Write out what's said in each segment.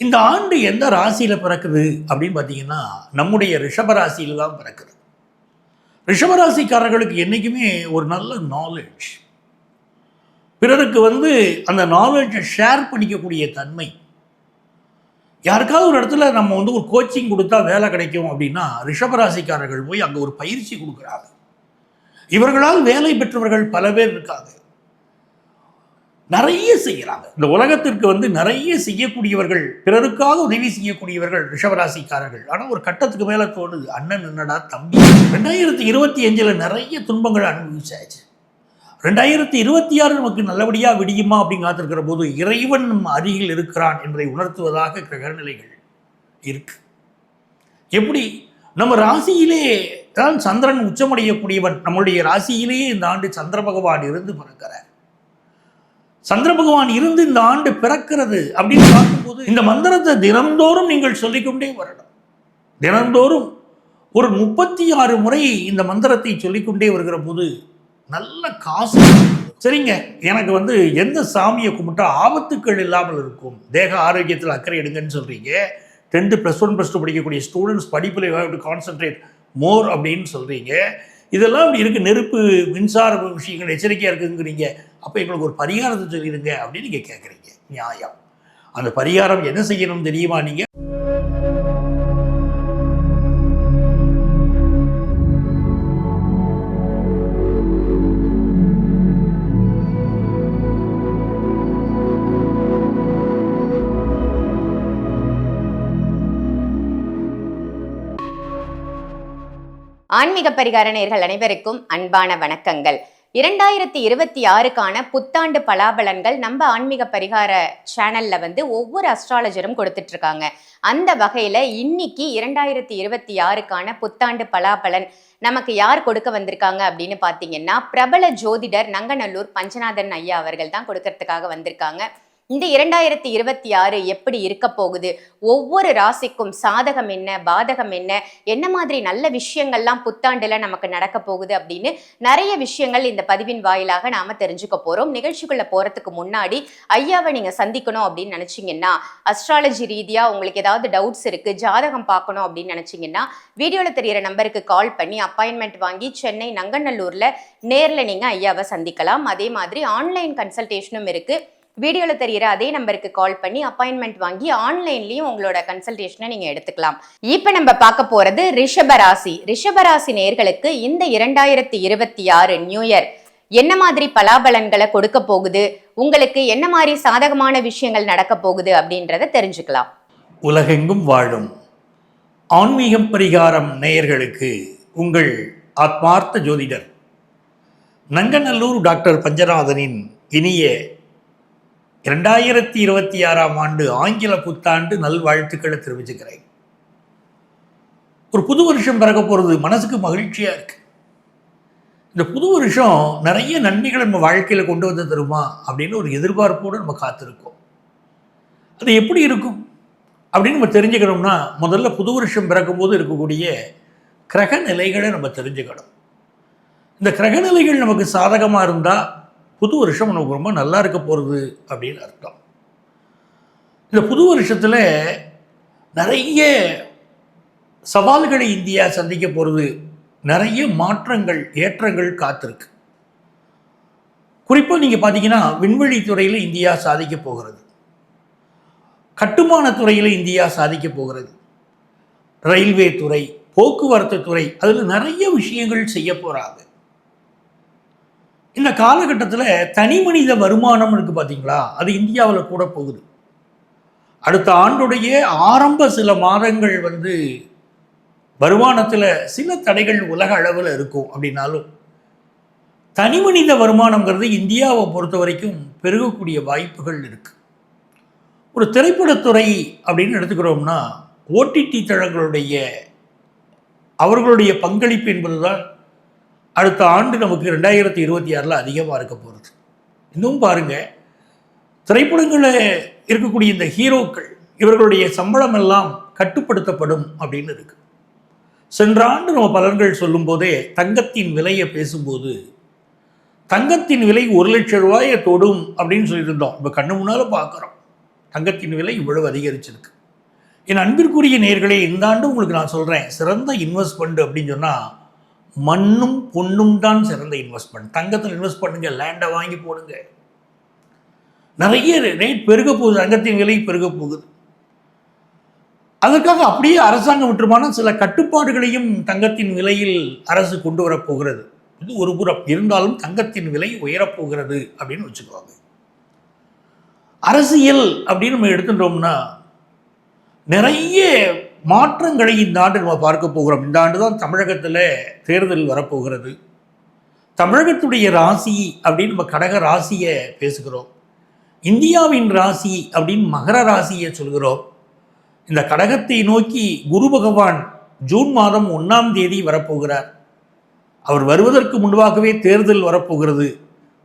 இந்த ஆண்டு எந்த ராசியில் பிறக்குது அப்படின்னு பார்த்தீங்கன்னா நம்முடைய ரிஷபராசியில் தான் பிறக்குது. ரிஷபராசிக்காரர்களுக்கு என்றைக்குமே ஒரு நல்ல நாலேஜ் பிறருக்கு வந்து அந்த நாலேஜை ஷேர் பண்ணிக்கக்கூடிய தன்மை. யாருக்காவது ஒரு இடத்துல நம்ம வந்து ஒரு கோச்சிங் கொடுத்தா வேலை கிடைக்கும் அப்படின்னா ரிஷபராசிக்காரர்கள் போய் அங்கே ஒரு பயிற்சி கொடுக்குறாங்க. இவர்களால் வேலை பெற்றவர்கள் பல பேர் இருக்காங்க. நிறைய செய்கிறாங்க இந்த உலகத்திற்கு வந்து நிறைய செய்யக்கூடியவர்கள் பிறருக்காக உதவி செய்யக்கூடியவர்கள் ரிஷபராசிக்காரர்கள். ஆனால் ஒரு கட்டத்துக்கு மேலே தோணுது அண்ணன் என்னடா தம்பி? ரெண்டாயிரத்தி இருபத்தி அஞ்சில் நிறைய துன்பங்கள் அனுபவிச்சாச்சு. ரெண்டாயிரத்தி இருபத்தி ஆறு நமக்கு நல்லபடியாக விடியுமா அப்படின்னு காத்திருக்கிற போது இறைவன் நம் அருகில் இருக்கிறான் என்பதை உணர்த்துவதாக கிரகநிலைகள் இருக்கு. எப்படி? நம்ம ராசியிலே தான் சந்திரன் உச்சமடையக்கூடியவன். நம்முடைய ராசியிலேயே இந்த ஆண்டு சந்திர பகவான் இருந்து பிறக்கிறார். சந்திர பகவான் இருந்து இந்த ஆண்டு பிறக்கிறது அப்படின்னு பார்க்கும்போது இந்த மந்திரத்தை தினந்தோறும் நீங்கள் சொல்லிக்கொண்டே வரணும். தினந்தோறும் ஒரு முப்பத்தி ஆறு முறை இந்த மந்திரத்தை சொல்லிக்கொண்டே வருகிற போது நல்ல காசு. சரிங்க எனக்கு வந்து எந்த சாமியை கும்பிட்டா ஆபத்துக்கள் இல்லாமல் இருக்கும். தேக ஆரோக்கியத்தில் அக்கறை எடுங்கன்னு சொல்கிறீங்க tenth plus one plus two படிக்கக்கூடிய ஸ்டூடெண்ட்ஸ் படிப்பில் டு கான்சென்ட்ரேட் மோர் அப்படின்னு சொல்கிறீங்க இதெல்லாம் இப்படி இருக்குது நெருப்பு மின்சார விஷயங்கள் எச்சரிக்கையாக இருக்குங்கிறீங்க. அப்போ எங்களுக்கு ஒரு பரிகாரத்தை சொல்லிடுங்க அப்படின்னு நீங்கள் கேட்குறீங்க நியாயம். அந்த பரிகாரம் என்ன செய்யணும் தெரியுமா நீங்கள் ஆன்மீக பரிகார நேர்கள் அனைவருக்கும் அன்பான வணக்கங்கள். இரண்டாயிரத்தி இருபத்தி ஆறுக்கான புத்தாண்டு பலாபலன்கள் நம்ம ஆன்மீக பரிகார சேனல்ல வந்து ஒவ்வொரு அஸ்ட்ராலஜரும் கொடுத்துட்டு இருக்காங்க அந்த வகையில இன்னைக்கு இரண்டாயிரத்தி இருபத்தி ஆறுக்கான புத்தாண்டு பலாபலன் நமக்கு யார் கொடுக்க வந்திருக்காங்க அப்படின்னு பாத்தீங்கன்னா பிரபல ஜோதிடர் நங்கநல்லூர் பஞ்சநாதன் ஐயா அவர்கள் தான் கொடுக்கறதுக்காக வந்திருக்காங்க. இந்த இரண்டாயிரத்தி இருபத்தி ஆறு எப்படி இருக்க போகுது? ஒவ்வொரு ராசிக்கும் சாதகம் என்ன பாதகம் என்ன என்ன மாதிரி நல்ல விஷயங்கள்லாம் புத்தாண்டுல நமக்கு நடக்க போகுது அப்படின்னு நிறைய விஷயங்கள் இந்த பதிவின் வாயிலாக நாம தெரிஞ்சுக்க போறோம். நிகழ்ச்சிக்குள்ள போறதுக்கு முன்னாடி ஐயாவை நீங்க சந்திக்கணும் அப்படின்னு நினைச்சீங்கன்னா அஸ்ட்ராலஜி ரீதியா உங்களுக்கு ஏதாவது டவுட்ஸ் இருக்கு ஜாதகம் பார்க்கணும் அப்படின்னு நினைச்சீங்கன்னா வீடியோல தெரியற நம்பருக்கு கால் பண்ணி அப்பாயின்மெண்ட் வாங்கி சென்னை நங்கநல்லூர்ல நேர்ல நீங்க ஐயாவை சந்திக்கலாம். அதே மாதிரி ஆன்லைன் கன்சல்டேஷனும் இருக்கு. வீடியோவில் தெரியிற அதே நம்பருக்கு கால் பண்ணி அப்பாயின்மெண்ட் வாங்கி ஆன்லைன்லேயும் உங்களோட கன்சல்டேஷனை நீங்கள் எடுத்துக்கலாம். இப்போ நம்ம பார்க்க போகிறது ரிஷபராசி ரிஷபராசி நேர்களுக்கு இந்த இரண்டாயிரத்தி இருபத்தி ஆறு நியூ இயர் என்ன மாதிரி பலாபலன்களை கொடுக்க போகுது? உங்களுக்கு என்ன மாதிரி சாதகமான விஷயங்கள் நடக்க போகுது அப்படின்றத தெரிஞ்சுக்கலாம். உலகெங்கும் வாழும் ஆன்மீகம் பரிகாரம் நேயர்களுக்கு உங்கள் ஆத்மார்த்த ஜோதிடர். நங்கநல்லூர் டாக்டர் பஞ்சநாதனின் இனிய இரண்டாயிரத்தி இருபத்தி ஆறாம் ஆண்டு ஆங்கில புத்தாண்டு நல்வாழ்த்துக்களை தெரிவிச்சுக்கிறேன். ஒரு புது வருஷம் பிறக்க போகிறது மனசுக்கு மகிழ்ச்சியாக இருக்கு. இந்த புது வருஷம் நிறைய நன்மைகளை நம்ம வாழ்க்கையில் கொண்டு வந்து தருமா அப்படின்னு ஒரு எதிர்பார்ப்போடு நம்ம காத்திருக்கோம். அது எப்படி இருக்கும்? அப்படின்னு நம்ம தெரிஞ்சுக்கணும்னா முதல்ல புது வருஷம் பிறக்கும்போது இருக்கக்கூடிய கிரக நிலைகளை நம்ம தெரிஞ்சுக்கணும். இந்த கிரக நிலைகள் நமக்கு சாதகமாக இருந்தால் புது வருஷம் நமக்கு ரொம்ப நல்லா இருக்க போகிறது அப்படின்னு அர்த்தம். இந்த புது வருஷத்தில் நிறைய சவால்களை இந்தியா சந்திக்க போகிறது நிறைய மாற்றங்கள் ஏற்றங்கள் காத்திருக்கு. குறிப்பாக நீங்கள் பார்த்தீங்கன்னா விண்வெளி துறையில் இந்தியா சாதிக்க போகிறது. கட்டுமான துறையில் இந்தியா சாதிக்க போகிறது. ரயில்வே துறை போக்குவரத்து துறை அதில் நிறைய விஷயங்கள் செய்ய போகிறாங்க இந்த காலகட்டத்தில் தனி மனித வருமானம் இருக்கு பார்த்தீங்களா அது இந்தியாவில் கூட போகுது. அடுத்த ஆண்டுடைய ஆரம்ப சில மாதங்கள் வந்து வருமானத்தில் சில தடைகள் உலக அளவில் இருக்கும் அப்படின்னாலும் தனி மனித வருமானங்கிறது இந்தியாவை பொறுத்த வரைக்கும் பெருகக்கூடிய வாய்ப்புகள் இருக்குது ஒரு திரைப்படத்துறை அப்படின்னு எடுத்துக்கிறோம்னா ஓடிடி தளங்களுடைய அவர்களுடைய பங்களிப்பு என்பதுதான் அடுத்த ஆண்டு நமக்கு ரெண்டாயிரத்தி இருபத்தி ஆறில் அதிகமாக இருக்க போகிறது இன்னும் பாருங்கள் திரைப்படங்களில் இருக்கக்கூடிய இந்த ஹீரோக்கள் இவர்களுடைய சம்பளம் எல்லாம் கட்டுப்படுத்தப்படும் அப்படின்னு இருக்கு. சென்ற ஆண்டு நம்ம பலன்கள் சொல்லும்போதே தங்கத்தின் விலையை பேசும்போது தங்கத்தின் விலை ஒரு லட்ச ரூபாயை தொடும் அப்படின்னு சொல்லியிருந்தோம். இப்போ கண்ணு முன்னால் பார்க்குறோம் தங்கத்தின் விலை இவ்வளவு அதிகரிச்சிருக்கு. என் அன்பிற்குரிய நேர்களே இந்த ஆண்டு உங்களுக்கு நான் சொல்கிறேன் சிறந்த இன்வெஸ்ட்மெண்ட் அப்படின்னு சொன்னால் மண்ணும் பொண்ணும் தான் சிறந்த இன்வெஸ்ட்மெண்ட் தங்கத்தில் இன்வெஸ்ட் பண்ணுங்க லேண்டை வாங்கி போடுங்க. நிறைய ரேட் பெருக போகுது தங்கத்தின் விலை பெருக போகுது. அதற்காக அப்படியே அரசாங்கம் விட்டுருமான சில கட்டுப்பாடுகளையும் தங்கத்தின் விலையில் அரசு கொண்டு வரப்போகிறது இது ஒரு புறம். இருந்தாலும் தங்கத்தின் விலை உயரப்போகிறது அப்படின்னு வச்சுக்குவாங்க அரசியல் அப்படின்னு நம்ம எடுத்துட்டோம்னா நிறைய மாற்றங்களை இந்த ஆண்டு நம்ம பார்க்க போகிறோம். இந்த ஆண்டு தான் தமிழகத்தில் தேர்தல் வரப்போகிறது. தமிழகத்துடைய ராசி அப்படின்னு நம்ம கடக ராசியை பேசுகிறோம். இந்தியாவின் ராசி அப்படின்னு மகர ராசியை சொல்கிறோம். இந்த கடகத்தை நோக்கி குரு பகவான் ஜூன் மாதம் ஒன்றாம் தேதி வரப்போகிறார். அவர் வருவதற்கு முன்பாகவே தேர்தல் வரப்போகிறது.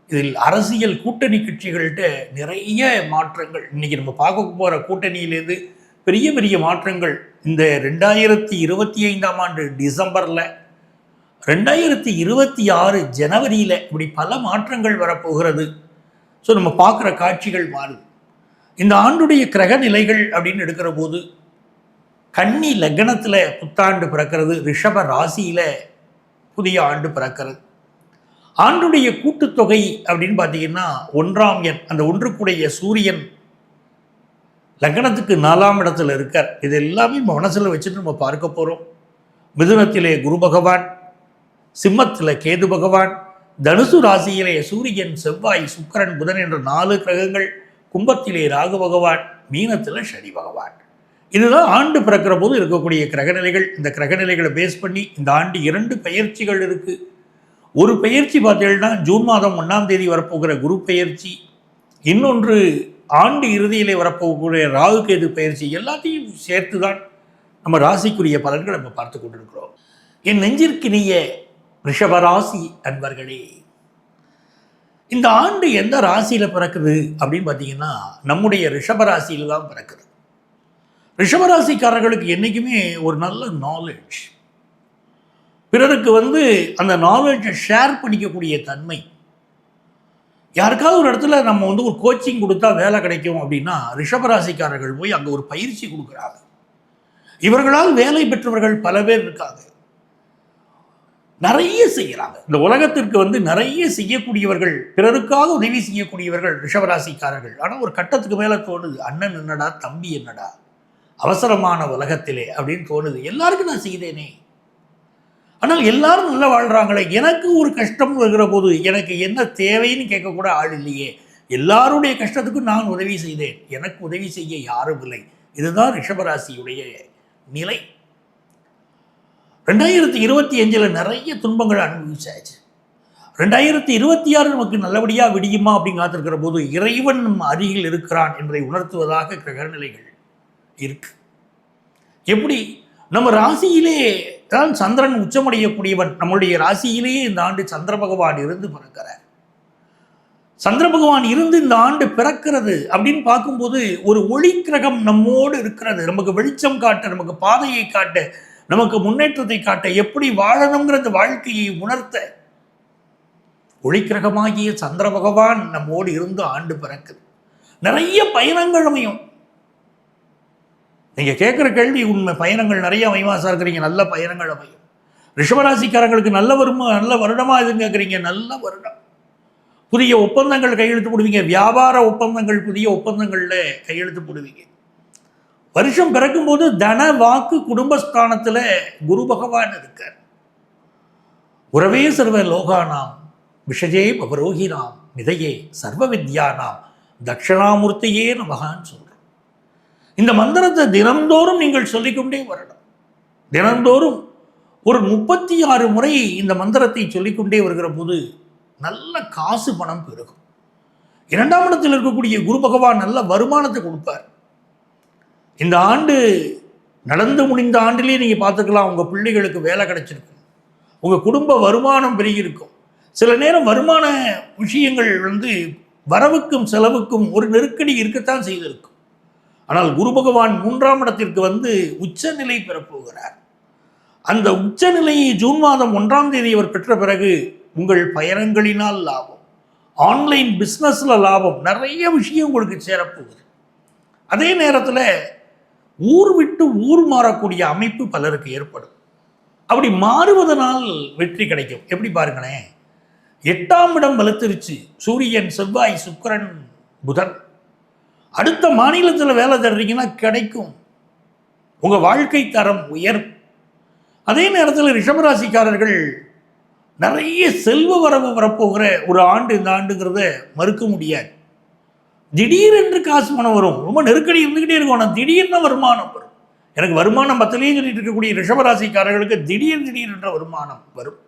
இதில் அரசியல் கூட்டணி கட்சிகள்கிட்ட நிறைய மாற்றங்கள். இன்னைக்கு நம்ம பார்க்க போகிற கூட்டணியிலேருந்து பெரிய பெரிய மாற்றங்கள். இந்த ரெண்டாயிரத்தி இருபத்தி ஐந்தாம் ஆண்டு டிசம்பரில் ரெண்டாயிரத்தி இருபத்தி ஆறு ஜனவரியில் இப்படி பல மாற்றங்கள் வரப்போகிறது. ஸோ நம்ம பார்க்குற காட்சிகள் மாறும். இந்த ஆண்டுடைய கிரக நிலைகள் அப்படின்னு எடுக்கிற போது கன்னி லக்னத்தில் புத்தாண்டு பிறக்கிறது ரிஷப ராசியில் புதிய ஆண்டு பிறக்கிறது. ஆண்டுடைய கூட்டுத்தொகை அப்படின்னு பார்த்தீங்கன்னா ஒன்றாம் எண் அந்த ஒன்றுக்குடைய சூரியன் லக்னத்துக்கு நாலாம் இடத்துல இருக்கார். இது எல்லாமே நம்ம மனசில் வச்சுட்டு நம்ம பார்க்க போகிறோம் மிதுனத்திலே குரு பகவான் சிம்மத்தில் கேது பகவான் தனுசு ராசியிலே சூரியன் செவ்வாய் சுக்கரன் புதன் என்ற நாலு கிரகங்கள் கும்பத்திலே ராகு பகவான் மீனத்தில் சனி பகவான். இதுதான் ஆண்டு பிறக்கிற போது இருக்கக்கூடிய கிரகநிலைகள். இந்த கிரகநிலைகளை பேஸ் பண்ணி இந்த ஆண்டு இரண்டு பயிற்சிகள் இருக்குது ஒரு பயிற்சி பார்த்தீங்கன்னா ஜூன் மாதம் ஒன்றாம் தேதி வரப்போகிற குரு பயிற்சி. இன்னொன்று ஆண்டு இறுதியிலே வரப்போகக்கூடிய ராகு கேது பயிற்சி எல்லாத்தையும் சேர்த்து தான் நம்ம ராசிக்குரிய பலன்களை நம்ம பார்த்து கொண்டிருக்கிறோம். என் நெஞ்சிற்கினிய ரிஷபராசி அன்பர்களே இந்த ஆண்டு எந்த ராசியில் பிறக்குது அப்படின்னு பார்த்தீங்கன்னா நம்முடைய ரிஷபராசியில் தான் பிறக்குது. ரிஷபராசிக்காரர்களுக்கு என்றைக்குமே ஒரு நல்ல நாலேஜ் பிறருக்கு வந்து அந்த நாலேஜை ஷேர் பண்ணிக்கக்கூடிய தன்மை யாருக்காவது ஒரு இடத்துல நம்ம வந்து ஒரு கோச்சிங் கொடுத்தா வேலை கிடைக்கும் அப்படின்னா ரிஷபராசிக்காரர்கள் போய் அங்கே ஒரு பயிற்சி கொடுக்குறாங்க. இவர்களால் வேலை பெற்றவர்கள் பல பேர் இருக்காங்க. நிறைய செய்கிறாங்க இந்த உலகத்திற்கு வந்து நிறைய செய்யக்கூடியவர்கள் பிறருக்காக உதவி செய்யக்கூடியவர்கள் ரிஷபராசிக்காரர்கள். ஆனால் ஒரு கட்டத்துக்கு மேலே தோணுது அண்ணன் என்னடா தம்பி என்னடா? அவசரமான உலகத்திலே அப்படின்னு தோணுது. எல்லாருக்கும் நான் செய்தேனே. ஆனால் எல்லாரும் நல்லா வாழ்கிறாங்களே எனக்கு ஒரு கஷ்டம் வருகிற போது எனக்கு என்ன தேவைன்னு கேட்கக்கூட ஆள் இல்லையே. எல்லாருடைய கஷ்டத்துக்கும் நான் உதவி செய்தேன். எனக்கு உதவி செய்ய யாரும் இல்லை. இதுதான் ரிஷபராசியுடைய நிலை. ரெண்டாயிரத்தி இருபத்தி அஞ்சில் நிறைய துன்பங்கள் அனுபவிச்சாச்சு. ரெண்டாயிரத்தி இருபத்தி ஆறு நமக்கு நல்லபடியாக விடியுமா அப்படின்னு காத்திருக்கிற போது இறைவன் நம் அருகில் இருக்கிறான் என்பதை உணர்த்துவதாக கிரகநிலைகள் இருக்கு. எப்படி? நம்ம ராசியிலே தான் சந்திரன் உச்சமடையக்கூடியவன். நம்மளுடைய ராசியிலேயே இந்த ஆண்டு சந்திர பகவான் இருந்து பிறக்கிறார். சந்திர பகவான் இருந்து இந்த ஆண்டு பிறக்கிறது அப்படின்னு பார்க்கும்போது ஒரு ஒளி கிரகம் நம்மோடு இருக்கிறது. நமக்கு வெளிச்சம் காட்ட நமக்கு பாதையை காட்ட நமக்கு முன்னேற்றத்தை காட்ட எப்படி வாழணுங்கிற அந்த வாழ்க்கையை உணர்த்த ஒளிக்கிரகமாகிய சந்திர பகவான் நம்மோடு இருந்து ஆண்டு பிறக்குது. நிறைய பயணங்கள் அமையும். நீங்கள் கேட்குற கேள்வி உண்மை. பயணங்கள் நிறைய அமைவாசா இருக்கிறீங்க. நல்ல பயணங்கள் அமையும் ரிஷபராசிக்காரங்களுக்கு நல்ல வருமா நல்ல வருடமா எதுன்னு கேட்குறீங்க நல்ல வருடம். புதிய ஒப்பந்தங்கள் கையெழுத்து போடுவீங்க. வியாபார ஒப்பந்தங்கள் புதிய ஒப்பந்தங்களில் கையெழுத்து போடுவீங்க. வருஷம் பிறக்கும்போது தன வாக்கு குடும்பஸ்தானத்தில் குரு பகவான் இருக்கார். உறவே சர்வ லோகானாம். விஷஜே பவரோகினாம் மிதையே சர்வ வித்யானாம். தட்சிணாமூர்த்தியே நமகான்னு சொல்றோம் இந்த மந்திரத்தை தினந்தோறும் நீங்கள் சொல்லிக்கொண்டே வரணும். தினந்தோறும் ஒரு முப்பத்தி ஆறு முறை இந்த மந்திரத்தை சொல்லிக்கொண்டே வருகிற போது நல்ல காசு பணம் பெருகும். இரண்டாம் இடத்தில் இருக்கக்கூடிய குரு பகவான் நல்ல வருமானத்தை கொடுப்பார். இந்த ஆண்டு நடந்து முடிந்த ஆண்டிலேயே நீங்கள் பார்த்துக்கலாம் உங்கள் பிள்ளைகளுக்கு வேலை கிடைச்சிருக்கும். உங்கள் குடும்ப வருமானம் பெருகியிருக்கும். சில நேரம் வருமான விஷயங்கள் வந்து வரவுக்கும் செலவுக்கும் ஒரு நெருக்கடி இருக்கத்தான் செய்திருக்கும். ஆனால் குரு பகவான் மூன்றாம் இடத்திற்கு வந்து உச்சநிலை பெறப்போகிறார் அந்த உச்சநிலையை ஜூன் மாதம் ஒன்றாம் தேதி அவர் பெற்ற பிறகு உங்கள் பயணங்களினால் லாபம் ஆன்லைன் பிஸ்னஸில் லாபம் நிறைய விஷயம் உங்களுக்கு சேரப்போகுது அதே நேரத்தில் ஊர் விட்டு ஊர் மாறக்கூடிய அமைப்பு பலருக்கு ஏற்படும். அப்படி மாறுவதனால் வெற்றி கிடைக்கும். எப்படி பாருங்களேன்? எட்டாம் இடம் வலுத்திருச்சு. சூரியன் செவ்வாய் சுக்கரன் புதன். அடுத்த மாநிலத்தில் வேலை தர்றீங்கன்னா கிடைக்கும். உங்கள் வாழ்க்கை தரம் உயரும். அதே நேரத்தில் ரிஷபராசிக்காரர்கள் நிறைய செல்வ வரவு வரப்போகிற ஒரு ஆண்டு இந்த ஆண்டுங்கிறத மறுக்க முடியாது. திடீரென்று காசு பணம் வரும். ரொம்ப நெருக்கடி இருந்துக்கிட்டே இருக்கும். ஆனால் திடீர்னு வருமானம் வரும். எனக்கு வருமானம் பத்திலேயே சொல்லிட்டு இருக்கக்கூடிய ரிஷபராசிக்காரர்களுக்கு திடீர் என்ற வருமானம் வரும்.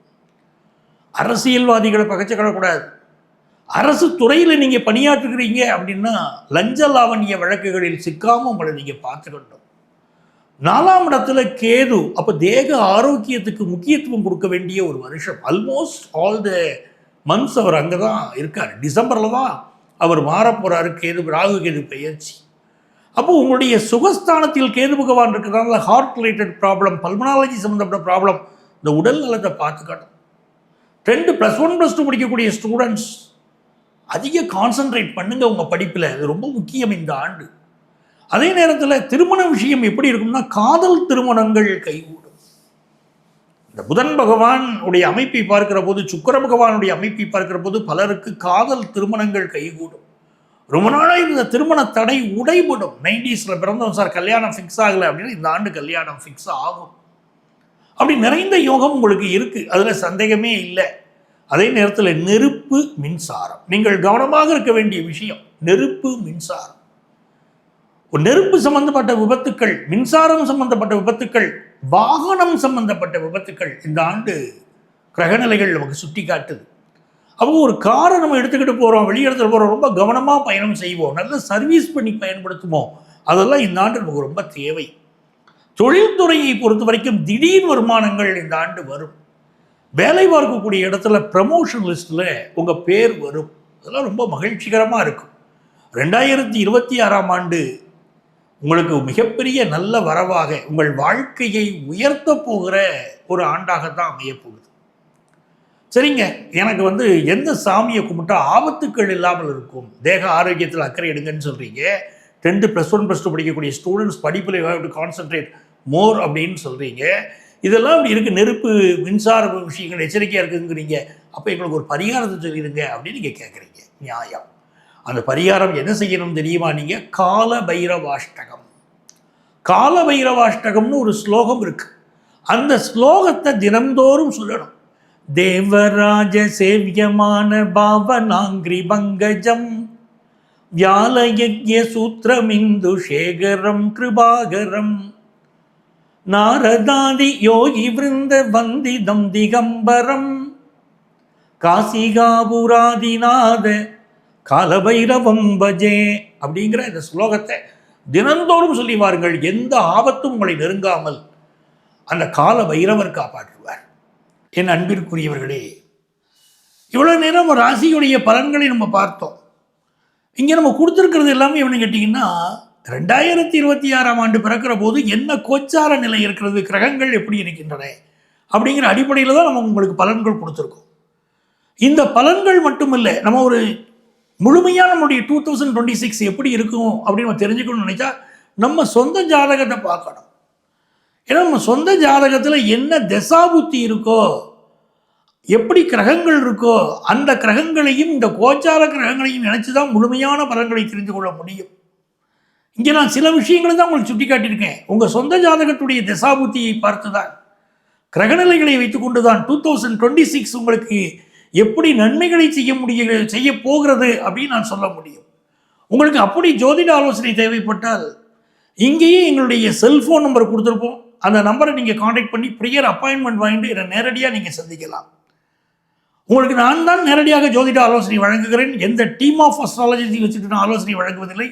அரசியல்வாதிகளை பகச்சிக்கிடக்கூடாது. அரசு துறையில் நீங்கள் பணியாற்றுகிறீங்க அப்படின்னா லஞ்ச லாவணிய வழக்குகளில் சிக்காமல் உங்களை நீங்கள் பார்த்துக்கணும். நாலாம் இடத்துல கேது அப்போ தேக ஆரோக்கியத்துக்கு முக்கியத்துவம் கொடுக்க வேண்டிய ஒரு வருஷம். ஆல்மோஸ்ட் ஆல் த மந்த்ஸ் அவர் அங்கே தான் இருக்கார். டிசம்பரில் தான் அவர் மாறப் போகிறாரு கேது ராகு கேது பயிற்சி அப்போ உங்களுடைய சுகஸ்தானத்தில் கேது பகவான் இருக்கிறதால ஹார்ட் ரிலேட்டட் ப்ராப்ளம் பல்மனாலஜி சம்மந்தப்பட்ட ப்ராப்ளம் இந்த உடல் நலத்தை பார்த்துக்கணும். ரெண்டு ப்ளஸ் ஒன் ப்ளஸ் டூ முடிக்கக்கூடிய ஸ்டூடெண்ட்ஸ் அதிக கான்சென்ட்ரேட் பண்ணுங்க உங்கள் படிப்பில். அது ரொம்ப முக்கியம் இந்த ஆண்டு. அதே நேரத்தில் திருமண விஷயம் எப்படி இருக்கும்னா காதல் திருமணங்கள் கைகூடும். இந்த புதன் பகவான் உடைய அமைப்பை பார்க்கிற போது சுக்கர பகவானுடைய அமைப்பை பார்க்கிற போது பலருக்கு காதல் திருமணங்கள் கைகூடும். ரொம்ப நாளாக இந்த திருமண தடை உடைபடும். நைன்டிஸில் பிறந்தவன் சார் கல்யாணம் ஃபிக்ஸ் ஆகலை அப்படின்னு இந்த ஆண்டு கல்யாணம் ஃபிக்ஸ் ஆகும். அப்படி நிறைந்த யோகம் உங்களுக்கு இருக்குது அதில் சந்தேகமே இல்லை. அதே நேரத்தில் நெருப்பு மின்சாரம். நீங்கள் கவனமாக இருக்க வேண்டிய விஷயம் நெருப்பு மின்சாரம். நெருப்பு சம்பந்தப்பட்ட விபத்துக்கள் மின்சாரம் சம்பந்தப்பட்ட விபத்துக்கள் வாகனம் சம்பந்தப்பட்ட விபத்துக்கள் இந்த ஆண்டு கிரகநிலைகள் நமக்கு சுட்டி காட்டுது. அப்போ ஒரு காரை நம்ம எடுத்துக்கிட்டு போகிறோம் வெளியிடத்துல போகிறோம் ரொம்ப கவனமாக பயணம் செய்வோம் நல்ல சர்வீஸ் பண்ணி பயன்படுத்துவோம். அதெல்லாம் இந்த ஆண்டு நமக்கு ரொம்ப தேவை. தொழில்துறையை பொறுத்த வரைக்கும் திடீர் வருமானங்கள் இந்த ஆண்டு வரும். வேலை பார்க்கக்கூடிய இடத்துல ப்ரமோஷன் லிஸ்ட்டில் உங்கள் பேர் வரும். அதெல்லாம் ரொம்ப மகிழ்ச்சிகரமாக இருக்கும். ரெண்டாயிரத்தி இருபத்தி ஆறாம் ஆண்டு உங்களுக்கு மிகப்பெரிய நல்ல வரவாக உங்கள் வாழ்க்கையை உயர்த்த போகிற ஒரு ஆண்டாகத்தான் அமையப்போகுது. சரிங்க எனக்கு வந்து எந்த சாமியை கும்பிட்டா ஆபத்துக்கள் இல்லாமல் இருக்கும். தேக ஆரோக்கியத்தில் அக்கறை எடுங்கன்னு சொல்கிறீங்க tenth plus one plus two படிக்கக்கூடிய ஸ்டூடெண்ட்ஸ் படிப்பில் கான்சென்ட்ரேட் மோர் அப்படின்னு சொல்கிறீங்க இதெல்லாம் இப்படி இருக்குது நெருப்பு மின்சார விஷயங்கள் எச்சரிக்கையாக இருக்குங்கிறீங்க. அப்போ எங்களுக்கு ஒரு பரிகாரத்தை சொல்லிடுங்க அப்படின்னு நீங்கள் கேட்குறீங்க நியாயம். அந்த பரிகாரம் என்ன செய்யணும் தெரியுமா நீங்கள் கால பைரவாஷ்டகம் கால பைரவாஷ்டகம்னு ஒரு ஸ்லோகம் இருக்கு. அந்த ஸ்லோகத்தை தினந்தோறும் சொல்லணும். தேவராஜ சேவியமான பாவனாங்கிரி பங்கஜம். வியாலயஜ்ய சூத்திரமிந்து சேகரம் கிருபாகரம். நாரதாதி யோகி விருந்த வந்திதம் திகம்பரம். காசிகாபுராதிநாத காலபைரவம் பஜே. அப்படிங்கிற இந்த ஸ்லோகத்தை தினந்தோறும் சொல்லி வாருங்கள். எந்த ஆபத்தும் உங்களை நெருங்காமல் அந்த கால பைரவர் காப்பாற்றுவார். என் அன்பிற்குரியவர்களே இவ்வளோ நேரம் ராசியுடைய பலன்களை நம்ம பார்த்தோம். இங்கே நம்ம கொடுத்துருக்கிறது எல்லாமே எப்படின்னு கேட்டிங்கன்னா ரெண்டாயிரத்தி இருபத்தி ஆறாம் ஆண்டு பிறக்கிற போது என்ன கோச்சார நிலை இருக்கிறது கிரகங்கள் எப்படி இருக்கின்றன அப்படிங்கிற அடிப்படையில் தான் நம்ம உங்களுக்கு பலன்கள் கொடுத்துருக்கோம். இந்த பலன்கள் மட்டுமில்லை நம்ம ஒரு முழுமையாக நம்மளுடைய டூ தௌசண்ட் டுவெண்ட்டி சிக்ஸ் எப்படி இருக்கும் அப்படின்னு நம்ம தெரிஞ்சுக்கணும்னு நினச்சா நம்ம சொந்த ஜாதகத்தை பார்க்கணும். ஏன்னா நம்ம சொந்த ஜாதகத்தில் என்ன தசாபுத்தி இருக்கோ எப்படி கிரகங்கள் இருக்கோ அந்த கிரகங்களையும் இந்த கோச்சார கிரகங்களையும் நினச்சி தான் முழுமையான பலன்களை தெரிந்து கொள்ள முடியும். இங்கே நான் சில விஷயங்களை தான் உங்களுக்கு சுட்டி காட்டியிருக்கேன் உங்கள் சொந்த ஜாதகத்துடைய திசாபுத்தியை பார்த்து தான் கிரகநிலைகளை வைத்துக்கொண்டு தான் டூ தௌசண்ட் டுவெண்ட்டி சிக்ஸ் உங்களுக்கு எப்படி நன்மைகளை செய்ய முடிய செய்ய போகிறது அப்படின்னு நான் சொல்ல முடியும். உங்களுக்கு அப்படி ஜோதிட ஆலோசனை தேவைப்பட்டால் இங்கேயே எங்களுடைய செல்ஃபோன் நம்பர் கொடுத்துருப்போம். அந்த நம்பரை நீங்கள் காண்டாக்ட் பண்ணி ப்ரியர் அப்பாயின்மெண்ட் வாங்கிட்டு என்னை நேரடியாக நீங்கள் சந்திக்கலாம். உங்களுக்கு நான் தான் நேரடியாக ஜோதிட ஆலோசனை வழங்குகிறேன். எந்த டீம் ஆஃப் அஸ்ட்ராலஜி வச்சுட்டு நான் ஆலோசனை வழங்குவதில்லை.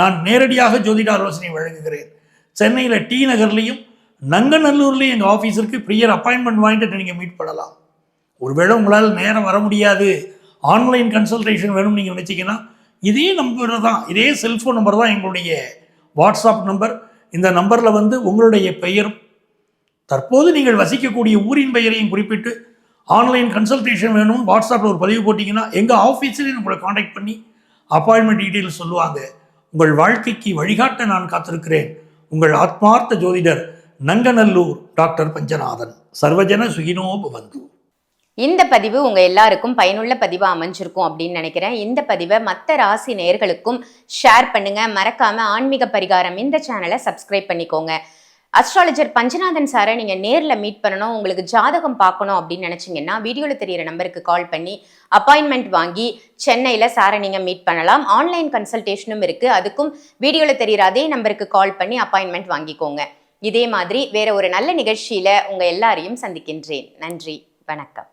நான் நேரடியாக ஜோதிட ஆலோசனை வழங்குகிறேன். சென்னையில் டி நகர்லேயும் நங்கநல்லூர்லேயும் எங்கள் ஆஃபீஸ் இருக்குது ப்ரியர் அப்பாயின்மெண்ட் வாங்கிட்டு நீங்கள் மீட் பண்ணலாம். ஒருவேளை உங்களால் நேரம் வர முடியாது. ஆன்லைன் கன்சல்டேஷன் வேணும்னு நீங்கள் நினச்சிங்கன்னா இதே நம்பர் தான் இதே செல்ஃபோன் நம்பர் தான் எங்களுடைய வாட்ஸ்அப் நம்பர் இந்த நம்பரில் வந்து உங்களுடைய பெயரும் தற்போது நீங்கள் வசிக்கக்கூடிய ஊரின் பெயரையும் குறிப்பிட்டு ஆன்லைன் கன்சல்டேஷன் வேணும்னு வாட்ஸ்அப்பில் ஒரு பதிவு போட்டிங்கன்னா எங்கள் ஆஃபீஸ்லேயும் உங்களை காண்டாக்ட் பண்ணி அப்பாயின்மெண்ட் டீட்டெயில்ஸ் சொல்லுவாங்க. உங்கள் வாழ்க்கைக்கு வழிகாட்ட நான் காத்திருக்கிறேன். உங்கள் ஆத்மார்த்த ஜோதிடர் நங்கநல்லூர் டாக்டர் பஞ்சநாதன். சர்வஜன சுகினோ பவந்து இந்த பதிவு உங்க எல்லாருக்கும் பயனுள்ள பதிவா அமைஞ்சிருக்கும் அப்படின்னு நினைக்கிறேன். இந்த பதிவை மற்ற ராசி நேர்களுக்கும் ஷேர் பண்ணுங்க. மறக்காம ஆன்மீக பரிகாரம் இந்த சேனலை சப்ஸ்கிரைப் பண்ணிக்கோங்க. அஸ்ட்ராலஜர் பஞ்சநாதன் சாரை நீங்கள் நேரில் மீட் பண்ணணும் உங்களுக்கு ஜாதகம் பார்க்கணும் அப்படின்னு நினச்சிங்கன்னா வீடியோவில் தெரியிற நம்பருக்கு கால் பண்ணி அப்பாயின்மெண்ட் வாங்கி சென்னையில் சாரை நீங்கள் மீட் பண்ணலாம். ஆன்லைன் கன்சல்டேஷனும் இருக்குது அதுக்கும் வீடியோவில் தெரிகிற அதே நம்பருக்கு கால் பண்ணி அப்பாயின்மெண்ட் வாங்கிக்கோங்க. இதே மாதிரி வேற ஒரு நல்ல நிகழ்ச்சியில் உங்கள் எல்லாரையும் சந்திக்கின்றேன். நன்றி. வணக்கம்.